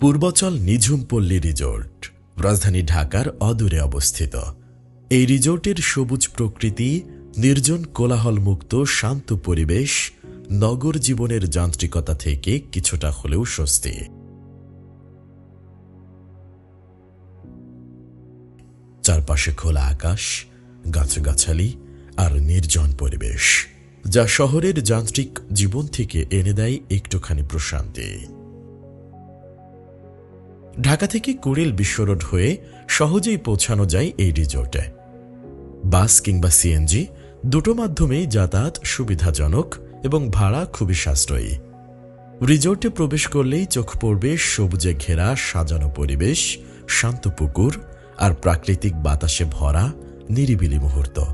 Purbachal নিঝুমপল্লী resort রাজধানী ঢাকার অদূরে অবস্থিত। এই রিজোর্টের সবুজ প্রকৃতি, নির্জন কোলাহলমুক্ত, শান্ত পরিবেশ, নগর জীবনের যান্ত্রিকতা থেকে কিছুটা হলেও স্বস্তি। চারপাশে খোলা আকাশ, গাছগাছালি আর নির্জন পরিবেশ, যা শহরের যান্ত্রিক জীবন থেকে এনে দেয় একটুখানি প্রশান্তি। ঢাকা থেকে কুড়িল বিশ্বরোড হয়ে সহজেই পৌঁছানো যায় এই রিজোর্টে বাস কিংবা সিএনজি দুটো মাধ্যমেই যাতায়াত সুবিধাজনক এবং ভাড়া খুবই সাশ্রয়ী। রিজোর্টে প্রবেশ করলেই চোখ পড়বে সবুজে ঘেরা, সাজানো পরিবেশ, শান্ত পুকুর আর প্রাকৃতিক বাতাসে ভরা, নিরিবিলি মুহূর্ত।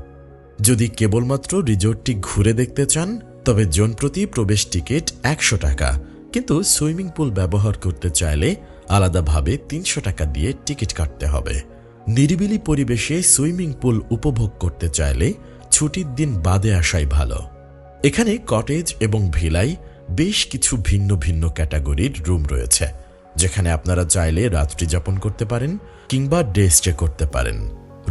যদি কেবলমাত্র রিজোর্টটি ঘুরে দেখতে চান, তবে জনপ্রতি প্রবেশ টিকিট একশো টাকা। কিন্তু সুইমিং পুল ব্যবহার করতে চাইলে আলাদাভাবে তিনশো টাকা দিয়ে টিকিট কাটতে হবে। নিরিবিলি পরিবেশে সুইমিং পুল উপভোগ করতে চাইলে ছুটির দিন বাদে আসাই ভালো। এখানে কটেজ এবং ভিলাই বেশ কিছু ভিন্ন ভিন্ন ক্যাটাগরির রুম রয়েছে, যেখানে আপনারা চাইলে রাত্রি যাপন করতে পারেন কিংবা ডে স্টে করতে পারেন।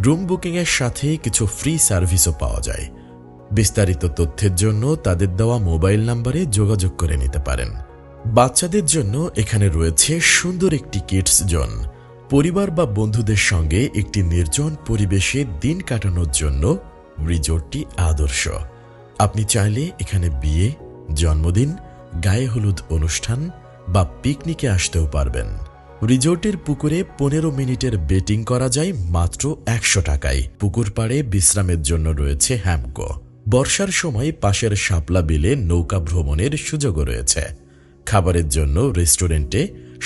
রুম বুকিংয়ের সাথে কিছু ফ্রি সার্ভিসও পাওয়া যায়। বিস্তারিত তথ্যের জন্য তাদের দেওয়া মোবাইল নম্বরে যোগাযোগ করে নিতে পারেন। বাচ্চাদের জন্য এখানে রয়েছে সুন্দর একটি কিডস জোন। পরিবার বা বন্ধুদের সঙ্গে একটি নির্জন পরিবেশে দিন কাটানোর জন্য রিজোর্টটি আদর্শ। আপনি চাইলে এখানে বিয়ে, জন্মদিন, গায়ে হলুদ অনুষ্ঠান বা পিকনিকে আসতেও পারবেন। রিজোর্টের পুকুরে পনেরো মিনিটের বেটিং করা যায় মাত্র একশো টাকায়। পুকুর পাড়ে বিশ্রামের জন্য রয়েছে হ্যামকো। বর্ষার সময় পাশের শাপলা বিলে নৌকা ভ্রমণের সুযোগও রয়েছে। খাবারের জন্য রেস্টুরেন্টে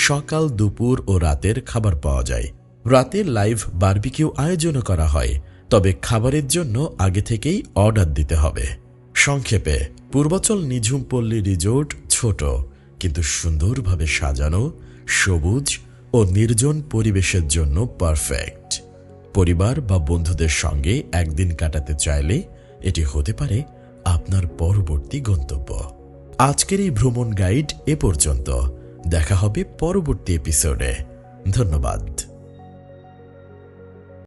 সকাল, দুপুর ও রাতের খাবার পাওয়া যায়। রাতে লাইভ বারবিকিউ আয়োজনও করা হয়, তবে খাবারের জন্য আগে থেকেই অর্ডার দিতে হবে। সংক্ষেপে, পূর্বাচল নিঝুমপল্লী রিজোর্ট ছোট, কিন্তু সুন্দরভাবে সাজানো, সবুজ ও নির্জন পরিবেশের জন্য পারফেক্ট। পরিবার বা বন্ধুদের সঙ্গে একদিন কাটাতে চাইলে এটি হতে পারে আপনার পরবর্তী গন্তব্য। আজকের এই ভ্রমণ গাইড এ পর্যন্ত। দেখা হবে পরবর্তী এপিসোডে ধন্যবাদ।